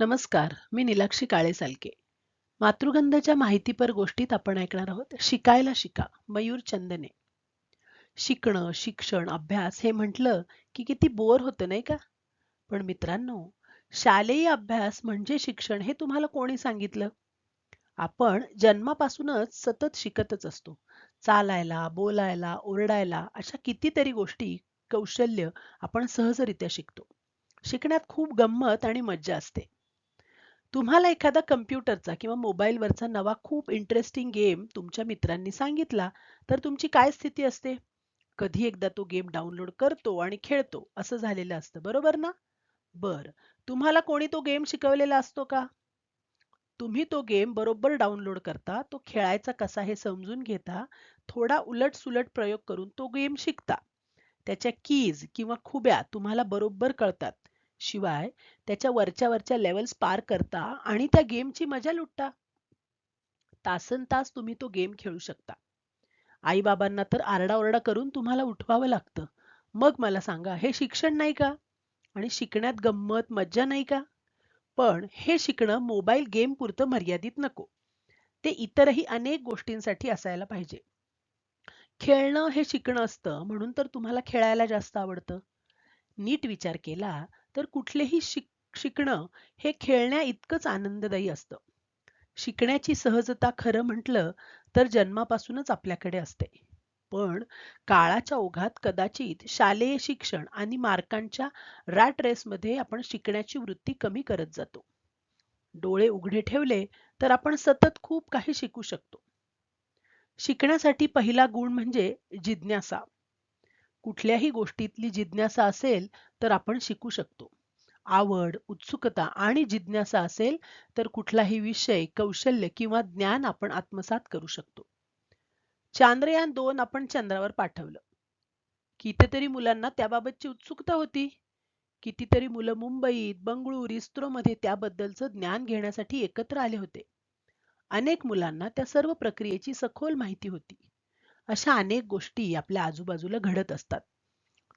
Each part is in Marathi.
नमस्कार मी निलाक्षी काळे सालके. मातृगंधाच्या माहितीपर गोष्टीत आपण ऐकणार आहोत शिकायला शिका मयूर चंदने. शिकणं शिक्षण अभ्यास हे म्हटलं की किती बोर होतं नाही का? पण मित्रांनो शालेय अभ्यास म्हणजे शिक्षण हे तुम्हाला कोणी सांगितलं? आपण जन्मापासूनच सतत शिकतच असतो. चालायला बोलायला ओरडायला अशा कितीतरी गोष्टी कौशल्य आपण सहजरित्या शिकतो. शिकण्यात खूप गंमत आणि मज्जा असते. तुम्हाला एखादा कम्प्युटरचा किंवा मोबाईलवरचा नवा खूप इंटरेस्टिंग गेम तुमच्या मित्रांनी सांगितला तर तुमची काय स्थिती असते? कधी एकदा तो गेम डाउनलोड करतो आणि खेळतो असं झालेलं असतं बरोबर ना? बर तुम्हाला कोणी तो गेम शिकवलेला असतो का? तुम्ही तो गेम बरोबर डाउनलोड करता तो खेळायचा कसा हे समजून घेता थोडा उलट सुलट प्रयोग करून तो गेम शिकता. त्याच्या कीज किंवा खुब्या तुम्हाला बरोबर कळतात. शिवाय त्याच्या वरच्या वरच्या लेवल्स पार करता आणि त्या गेमची मजा लुटता. तासन तास तुम्ही तो गेम खेळू शकता. आई बाबांना तर आरडाओरडा करून तुम्हाला उठवावं लागतं. मग मला सांगा हे शिक्षण नाही का? आणि शिकण्यात गंमत मज्जा नाही का? पण हे शिकणं मोबाईल गेम पुरतं मर्यादित नको. ते इतरही अनेक गोष्टींसाठी असायला पाहिजे. खेळणं हे शिकणं असतं म्हणून तर तुम्हाला खेळायला जास्त आवडतं. नीट विचार केला तर कुठलेही शिक शिकणं हे खेळण्या इतकंच आनंददायी असतं. शिकण्याची सहजता खरं म्हटलं तर जन्मापासूनच आपल्याकडे असते. पण काळाच्या ओघात कदाचित शालेय शिक्षण आणि मार्कांच्या रॅट रेसमध्ये आपण शिकण्याची वृत्ती कमी करत जातो. डोळे उघडे ठेवले तर आपण सतत खूप काही शिकू शकतो. शिकण्यासाठी पहिला गुण म्हणजे जिज्ञासा. कुठल्याही गोष्टीतली जिज्ञासा असेल तर आपण शिकू शकतो. आवड उत्सुकता आणि जिज्ञासा असेल तर कुठलाही विषय कौशल्य किंवा ज्ञान आपण आत्मसात करू शकतो. चांद्रयान दोन आपण चंद्रावर पाठवलं. कितीतरी मुलांना त्याबाबतची उत्सुकता होती. कितीतरी मुलं मुंबईत बंगळूर इस्रोमध्ये त्याबद्दलचं ज्ञान घेण्यासाठी एकत्र आले होते. अनेक मुलांना त्या सर्व प्रक्रियेची सखोल माहिती होती. अशा अनेक गोष्टी आपल्या आजूबाजूला घडत असतात.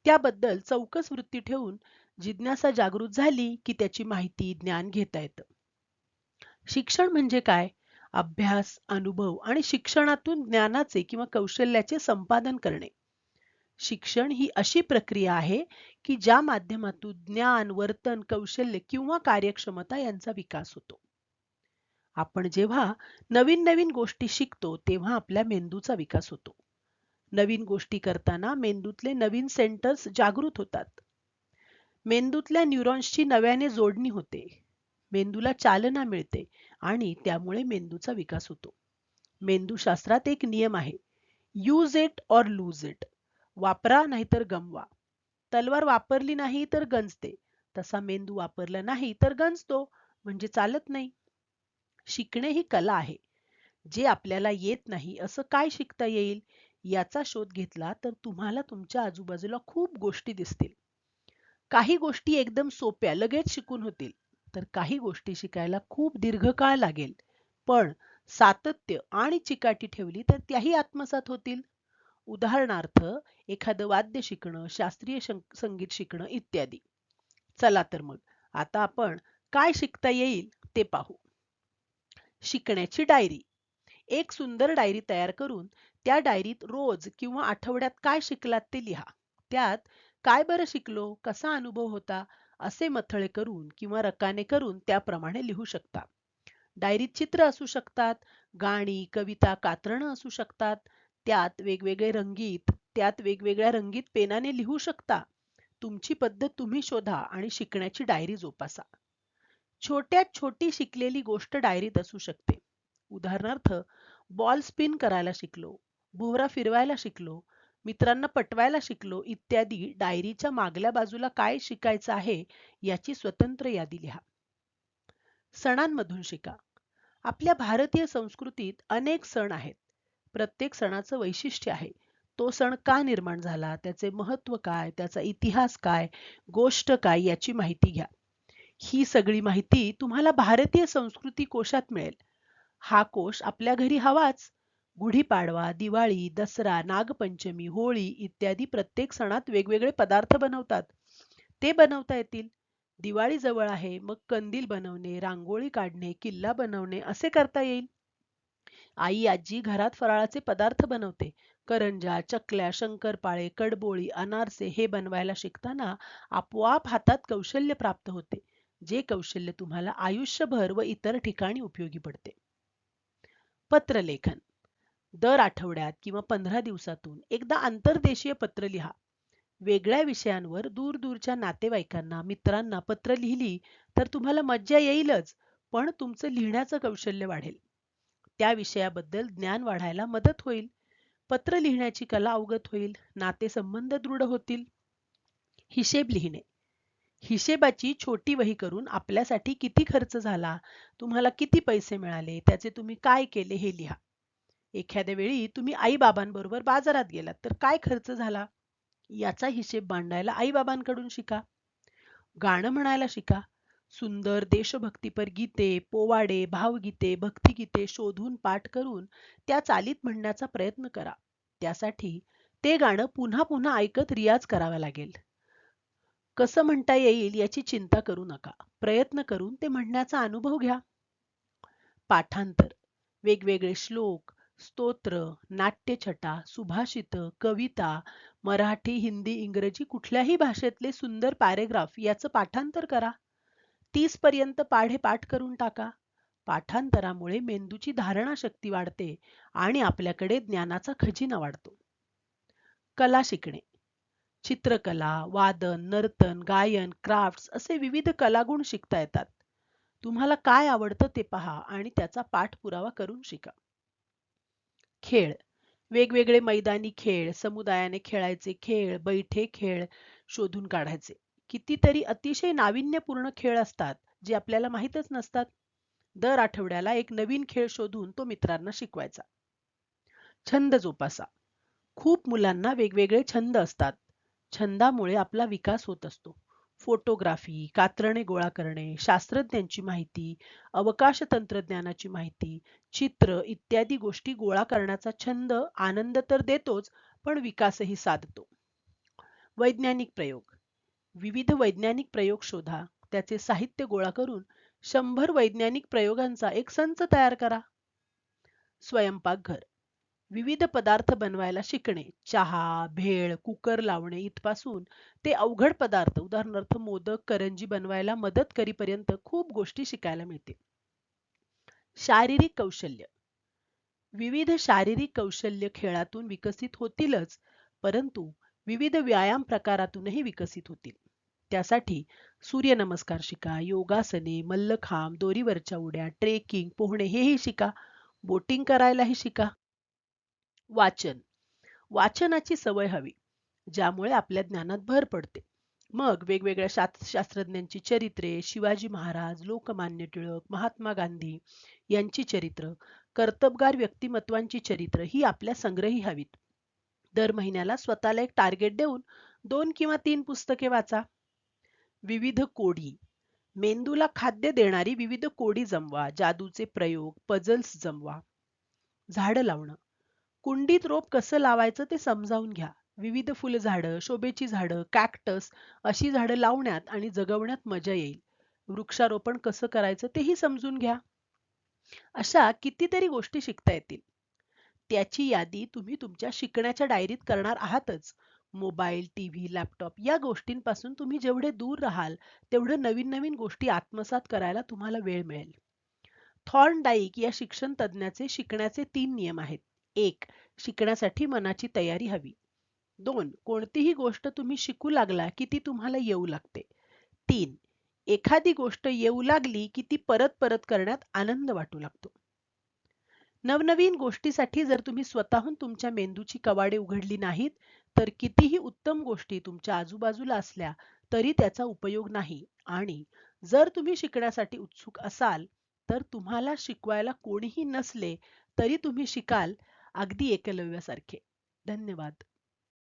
त्याबद्दल चौकस वृत्ती ठेवून जिज्ञासा जागृत झाली की त्याची माहिती ज्ञान घेता येतं. शिक्षण म्हणजे काय? अभ्यास अनुभव आणि शिक्षणातून ज्ञानाचे किंवा कौशल्याचे संपादन करणे. शिक्षण ही अशी प्रक्रिया आहे की ज्या माध्यमातून ज्ञान वर्तन कौशल्य किंवा कार्यक्षमता यांचा विकास होतो. आपण जेव्हा नवीन नवीन गोष्टी शिकतो तेव्हा आपल्या मेंदूचा विकास होतो. नवीन गोष्टी करताना मेंदूतले नवीन सेंटर्स जागृत होतात. मेंदूतल्या न्यूरॉन्सची नव्याने जोडणी होते. मेंदूला चालना मिळते आणि त्यामुळे मेंदूचा विकास होतो. मेंदूशास्त्रात एक नियम आहे use it or lose it वापरा नाहीतर गमवा. तलवार वापरली नाही तर गंजते. तसा मेंदू वापरला नाही तर गंजतो म्हणजे चालत नाही. शिकणे ही कला आहे. जे आपल्याला येत नाही असं काय शिकता येईल? याचा शोध घेतला तर तुम्हाला तुमच्या आजूबाजूला खूप गोष्टी दिसतील. काही गोष्टी एकदम सोप्या लगेच शिकून होतील. तर काही गोष्टी शिकायला खूप दीर्घकाळ लागेल. पण सातत्य आणि चिकाटी ठेवली तर त्याही आत्मसात होतील. उदाहरणार्थ एखादं वाद्य शिकणं शास्त्रीय संगीत शिकणं इत्यादी. चला तर मग आता आपण काय शिकता येईल ते पाहू. शिकण्याची डायरी. एक सुंदर डायरी तयार करून त्या डायरीत रोज किंवा आठवड्यात काय शिकलात ते लिहा. त्यात काय बरं शिकलो कसा अनुभव होता असे मथळे करून किंवा रकाने करून त्याप्रमाणे लिहू शकता. डायरीत चित्र असू शकतात गाणी कविता कात्रणं असू शकतात. त्यात वेगवेगळे रंगीत त्यात वेगवेगळ्या रंगीत पेनाने लिहू शकता. तुमची पद्धत तुम्ही शोधा आणि शिकण्याची डायरी जोपासा. छोट्यात छोटी शिकलेली गोष्ट डायरीत असू शकते. उदाहरणार्थ बॉल स्पिन करायला शिकलो भोवरा फिरवायला शिकलो मित्रांना पटवायला शिकलो इत्यादी डायरीच्या मागल्या बाजूला काय शिकायचं आहे याची स्वतंत्र यादी लिहा. सणांमधून शिका. आपल्या भारतीय संस्कृतीत अनेक सण आहेत. प्रत्येक सणाचं वैशिष्ट्य आहे. तो सण का निर्माण झाला? त्याचे महत्त्व काय? त्याचा इतिहास काय? गोष्ट काय? याची माहिती घ्या. ही सगळी माहिती तुम्हाला भारतीय संस्कृती कोशात मिळेल. हा कोश आपल्या घरी हवाच. गुढीपाडवा दिवाळी दसरा नागपंचमी होळी इत्यादी प्रत्येक सणात वेगवेगळे पदार्थ बनवतात. ते बनवता येतील. दिवाळी जवळ आहे मग कंदील बनवणे रांगोळी काढणे किल्ला बनवणे असे करता येईल. आई आजी घरात फराळाचे पदार्थ बनवते. करंजा चकल्या शंकरपाळे कडबोळी अनारसे हे बनवायला शिकताना आपोआप हातात कौशल्य प्राप्त होते जे कौशल्य तुम्हाला आयुष्यभर व इतर ठिकाणी उपयोगी पडते. पत्रलेखन दर आठवड्यात किंवा पंधरा दिवसातून एकदा आंतरदेशीय पत्र लिहा. वेगळ्या विषयांवर दूर दूरच्या नातेवाईकांना मित्रांना पत्र लिहिली तर तुम्हाला मज्जा येईलच पण तुमचं लिहिण्याचं कौशल्य वाढेल. त्या विषयाबद्दल ज्ञान वाढायला मदत होईल. पत्र लिहिण्याची कला अवगत होईल नातेसंबंध दृढ होतील. हिशेब लिहिणे. हिशेबाची छोटी वही करून आपल्यासाठी किती खर्च झाला तुम्हाला किती पैसे मिळाले त्याचे तुम्ही काय केले हे लिहा. एखाद्या वेळी तुम्ही आईबाबांबरोबर बाजारात गेलात तर काय खर्च झाला? याचा हिशेब मांडायला आईबाबांकडून शिका. गाणं म्हणायला शिका. सुंदर देशभक्तीपर गीते पोवाडे भावगीते भक्तिगीते शोधून पाठ करून त्या चालीत म्हणण्याचा प्रयत्न करा. त्यासाठी ते गाणं पुन्हा पुन्हा ऐकत रियाज करावा लागेल. कसं म्हणता येईल याची चिंता करू नका. प्रयत्न करून ते म्हणण्याचा अनुभव घ्या. पाठांतर. वेगवेगळे श्लोक स्तोत्र नाट्यछटा सुभाषित कविता मराठी हिंदी इंग्रजी कुठल्याही भाषेतले सुंदर पॅरेग्राफ याचं पाठांतर करा. तीस पर्यंत पाढे पाठ करून टाका. पाठांतरामुळे मेंदूची धारणा शक्ती वाढते आणि आपल्याकडे ज्ञानाचा खजिना वाढतो. कला शिकणे. चित्रकला वादन नर्तन गायन क्राफ्ट्स असे विविध कलागुण शिकता येतात. तुम्हाला काय आवडतं ते पहा आणि त्याचा पाठपुरावा करून शिका. खेळ. वेगवेगळे मैदानी खेळ समुदायाने खेळायचे खेळ बैठे खेळ शोधून काढायचे. कितीतरी अतिशय नाविन्यपूर्ण खेळ असतात जे आपल्याला माहीतच नसतात. दर आठवड्याला एक नवीन खेळ शोधून तो मित्रांना शिकवायचा. छंद जोपासा. खूप मुलांना वेगवेगळे छंद असतात. छंदामुळे आपला विकास होत असतो. फोटोग्राफी कात्रणे गोळा करणे शास्त्रज्ञांची माहिती अवकाश तंत्रज्ञानाची माहिती चित्र इत्यादी गोष्टी गोळा करण्याचा छंद आनंद तर देतोच पण विकासही साधतो. वैज्ञानिक प्रयोग. विविध वैज्ञानिक प्रयोग शोधा. त्याचे साहित्य गोळा करून शंभर वैज्ञानिक प्रयोगांचा एक संच तयार करा. स्वयंपाकघर. विविध पदार्थ बनवायला शिकणे चहा भेळ कुकर लावणे इथपासून ते अवघड पदार्थ उदाहरणार्थ मोदक करंजी बनवायला मदत करीपर्यंत खूप गोष्टी शिकायला मिळते. शारीरिक कौशल्य. विविध शारीरिक कौशल्य खेळातून विकसित होतीलच परंतु विविध व्यायाम प्रकारातूनही विकसित होतील. त्यासाठी सूर्यनमस्कार शिका योगासने मल्लखांब दोरीवरच्या उड्या ट्रेकिंग पोहणे हेही शिका बोटिंग करायलाही शिका. वाचन. वाचनाची सवय हवी ज्यामुळे आपल्या ज्ञानात भर पडते. मग वेगवेगळ्या शास्त्रज्ञांची चरित्रे शिवाजी महाराज लोकमान्य टिळक महात्मा गांधी यांची चरित्र कर्तबगार व्यक्तिमत्वांची चरित्र ही आपल्या संग्रही हवीत. दर महिन्याला स्वतःला एक टार्गेट देऊन दोन किंवा तीन पुस्तके वाचा. विविध कोडी. मेंदूला खाद्य देणारी विविध कोडी जमवा जादूचे प्रयोग पजल्स जमवा. झाडं लावणं. कुंडीत रोप कसं लावायचं ते समजावून घ्या. विविध फुलझाडं शोभेची झाडं कॅक्टस अशी झाडं लावण्यात आणि जगवण्यात मजा येईल. वृक्षारोपण कसं करायचं तेही समजून घ्या. अशा कितीतरी गोष्टी शिकता येतील. त्याची यादी तुम्ही तुमच्या शिकण्याच्या डायरीत करणार आहातच. मोबाईल टीव्ही लॅपटॉप या गोष्टींपासून तुम्ही जेवढे दूर राहाल तेवढं नवीन नवीन गोष्टी आत्मसात करायला तुम्हाला वेळ मिळेल. थॉर्न डाईक या शिक्षण तज्ज्ञाचे शिकण्याचे तीन नियम आहेत. एक शिकण्यासाठी मनाची तयारी हवी. दोन कोणतीही गोष्ट तुम्ही शिकू लागला की ती तुम्हाला येऊ लागते. तीन एखादी गोष्ट येऊ लागली की ती परत परत करण्यात आनंद वाटू लागतो. नवनवीन गोष्टीसाठी जर तुम्ही स्वतःहून तुमच्या मेंदूची कवाडे उघडली नाहीत तर कितीही उत्तम गोष्टी तुमच्या आजूबाजूला असल्या तरी त्याचा उपयोग नाही. आणि जर तुम्ही शिकण्यासाठी उत्सुक असाल तर तुम्हाला शिकवायला कोणीही नसले तरी तुम्ही शिकाल अगदी एकलव्यासारखे. धन्यवाद.